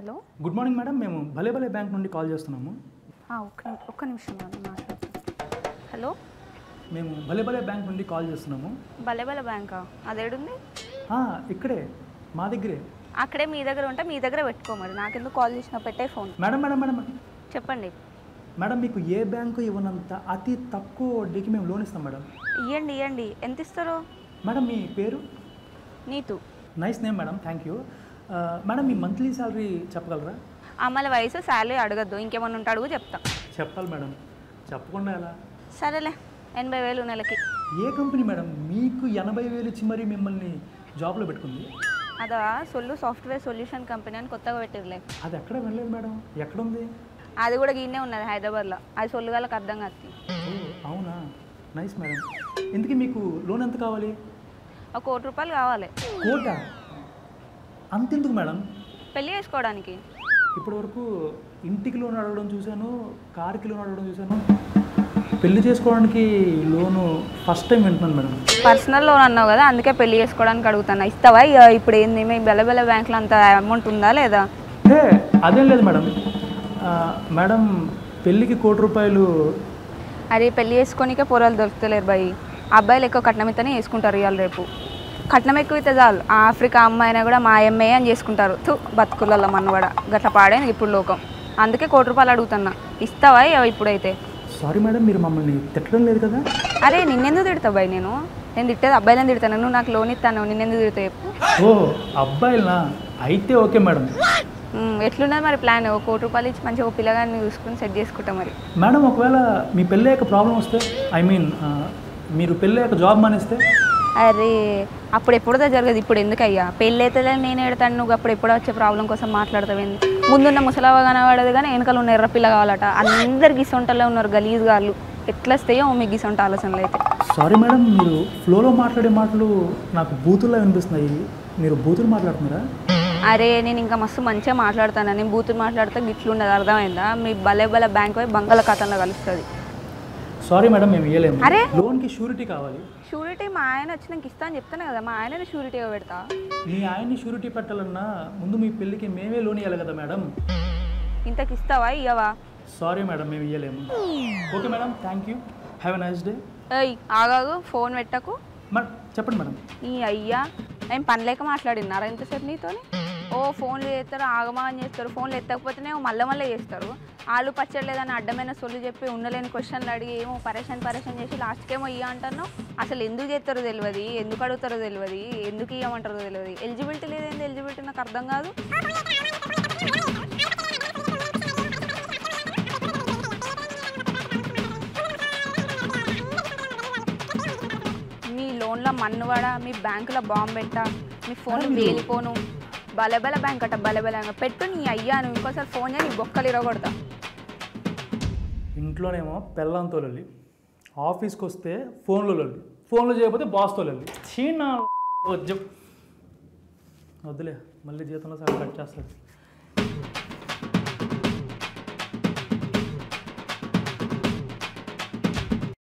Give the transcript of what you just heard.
Hello. Good morning madam మేము భలే భలే బ్యాంక్ నుండి కాల్ చేస్తున్నాము. ఒక్క ఒక్క నిమిషం మేడం మాట్లాడుతాను. హలో. మేము భలే భలే బ్యాంక్ నుండి కాల్ చేస్తున్నాము. భలే భలే బ్యాంకా? అదేడుంది? ఇక్కడే మా దగ్గరే. అక్కడే మీ దగ్గర ఉంటే మీ దగ్గర పెట్టుకో మరి. నాకెందుకు కాల్ చేసిన పెట్టే ఫోన్. మేడం మేడం మేడం చెప్పండి. మేడం మీకు ఏ బ్యాంకు ఇవ్వనంత అతి తక్కువ వడ్డీకి మేము లోన్ ఇస్తాం మేడం. ఇవ్వండి ఇవ్వండి ఎంత ఇస్తారు మేడం మీ పేరు? Neetu. Nice name madam thank you. Madam me monthly salary చెప్పగలరా? అమ్మల వయసు శాలరీ అడగద్దు. ఇంకేమన్నా ఉంటే అడుగు చెప్తా. చెప్పాలి మేడం. చెప్పకుండా ఎలా? సరేలే ఎనభై వేలు నెలకి. ఏ కంపెనీ మేడం? మీకు ఎనభై వేలు ఇచ్చి మరీ మిమ్మల్ని జాబ్లో పెట్టుకుంది? అదా సొల్లు సాఫ్ట్వేర్ సొల్యూషన్ కంపెనీ అని కొత్తగా పెట్టిరలే అది ఎక్కడ వెళ్ళలేదు మేడం. ఎక్కడుంది? అది కూడా గీనే ఉన్నది హైదరాబాద్లో. అది సొల్లుగాలకు అర్థం కాదు. అవునా? Nice madam. ఇందుకే మీకు లోన్ ఎంత కావాలి? ఒక కోటి రూపాయలు కావాలి. కోట? అంతెందుకు మేడం? పెళ్ళి చేసుకోవడానికి. ఇప్పటి వరకు ఇంటికి లోన్ అడగడం చూశాను కార్కి లోన్ అడగడం చూశాను. పెళ్ళి చేసుకోవడానికి లోను ఫస్ట్ టైం వింటున్నాను మేడం. పర్సనల్ లోన్ అన్నావు కదా అందుకే పెళ్ళి చేసుకోవడానికి అడుగుతాను ఇస్తావా? ఇప్పుడు ఏంది? మీ బెల్ల బెల్ల బ్యాంక్లో అంత అమౌంట్ ఉందా లేదా? అదేం లేదు మేడం. మేడం పెళ్ళికి కోటి రూపాయలు అరే పెళ్ళి చేసుకోనికే పొరాలు దొరుకుతలేరు బాయ్. అబ్బాయిలు ఎక్కువ కట్నం వేసుకుంటారు ఇవాళ రేపు. కట్నం ఎక్కువ ఇస్తే చాలు ఆఫ్రికా అమ్మాయినా కూడా మా ఎమ్మె అని చేసుకుంటారు. తు బతుకులలో మన కూడా గట్ల పాడేది ఇప్పుడు లోకం. అందుకే కోటి రూపాయలు అడుగుతున్నా. ఇస్తావా ఇప్పుడైతే? సారీ మేడం మీరు మమ్మల్ని తిట్టడం లేదు కదా? అరే నిన్నెందుకు తిడతావు బాయ్ నేను? నేను తిట్టేది అబ్బాయిలను తిడతాను. నువ్వు నాకు లోన్ ఇస్తాను నిన్నెందుకు తిడతావు చెప్పు. ఓ అబ్బాయిలనా? అయితే ఓకే మేడం ఎట్లున్నది మరి ప్లాన్ ఒక కోటి రూపాయలు ఇచ్చి మంచిగా ఒక పిల్లగాన్ని చూసుకుని సెట్ చేసుకుంటాం మరి. మేడం ఒకవేళ మీ పెళ్ళయ్యాక ప్రాబ్లం వస్తే ఐ మీన్ మీరు పెళ్ళయ్యాక జాబ్ మానేస్తే? అరే అప్పుడు ఎప్పుడుదో జరగదు. ఇప్పుడు ఎందుకు అయ్యా పెళ్ళి అయితే నేను ఎడతాను. నువ్వు అప్పుడు ఎప్పుడో వచ్చే ప్రాబ్లం కోసం మాట్లాడతావేంది ముందున్న ముసలవ కనబడదు కానీ వెనకాల ఉన్న ఎర్ర పిల్ల కావాలట. అందరు గిసొంటలే ఉన్నారు గలీజ్ గాళ్ళు. ఎట్లా వస్తాయో మీకు గిసొంట ఆలోచనలు అయితే. సారీ మేడం మీరు ఫ్లోలో మాట్లాడే మాటలు నాకు బూతుల్లో వినిపిస్తున్నాయి. మీరు బూతులు మాట్లాడుతున్నారా? అరే నేను ఇంకా మస్తు మంచిగా మాట్లాడతాను? నేను బూతులు మాట్లాడితే గిట్లు ఉండదు అర్థమైందా? మీ భలే భలే బ్యాంక్ పోయి బంగాళ ఖాతాలో కలుస్తుంది. సారీ మేడం మేము ఇవ్వలేము అరే! లోన్కి షూరిటీ కావాలి. షూరిటీ మా ఆయన వచ్చి నాకు ఇస్తా అని చెప్తాను కదా మా ఆయన షూరిటీగా పెడతా. మీ ఆయన్ని షూరిటీ పెట్టాలన్నా ముందు మీ పెళ్ళికి మేమే లోన్ ఇవ్వాలి కదా మేడం ఇంతకి ఇస్తావా ఇయ్యవా? సారీ మేడం మేము ఇవ్వలేము okay madam thank you have a nice day ఏయ్ ఆగాగు ఫోన్ పెట్టకు. చెప్పండి మేడం నీ అయ్యా నేను పని లేక మాట్లాడినారా ఎంతసేపు నీతోని? ఓ ఫోన్లు చేస్తారు ఆగమా అని చేస్తారు ఫోన్లు ఎత్తకపోతేనే మళ్ళీ మళ్ళీ చేస్తారు. ఆలు పచ్చడి లేదని అడ్డమైన సొల్లు చెప్పి ఉండలేని క్వశ్చన్లు అడిగి ఏమో పరేషాన్ పరేషాన్ చేసి లాస్ట్కి ఏమో ఇయ్య అంటాను అసలు ఎందుకు చేస్తారో తెలియదు. ఎందుకు అడుగుతారో తెలియదు. ఎందుకు ఇయ్యమంటారో తెలియదు. ఎలిజిబిలిటీ లేదేంది? ఎలిజిబిలిటీ నాకు అర్థం కాదు. మీ లోన్లో మన్నువాడ మీ బ్యాంకులో బాంబు పెట్ట? మీ ఫోన్ వేలిపోను? బలబల బ్యాంక్ అట బలబల పెట్టు నీ అయ్యా నువ్వు ఇంకోసారి ఫోన్ చేయి నీ బొక్కలు ఇరగొడతా. ఇంట్లోనేమో పెళ్ళంతో లొల్లి ఆఫీస్కి వస్తే ఫోన్లో లొల్లి ఫోన్లో చేయకపోతే బాస్తో లొల్లి చీనా వద్దు వద్దులే మళ్ళీ జీతంలో సగం కట్ చేస్తారు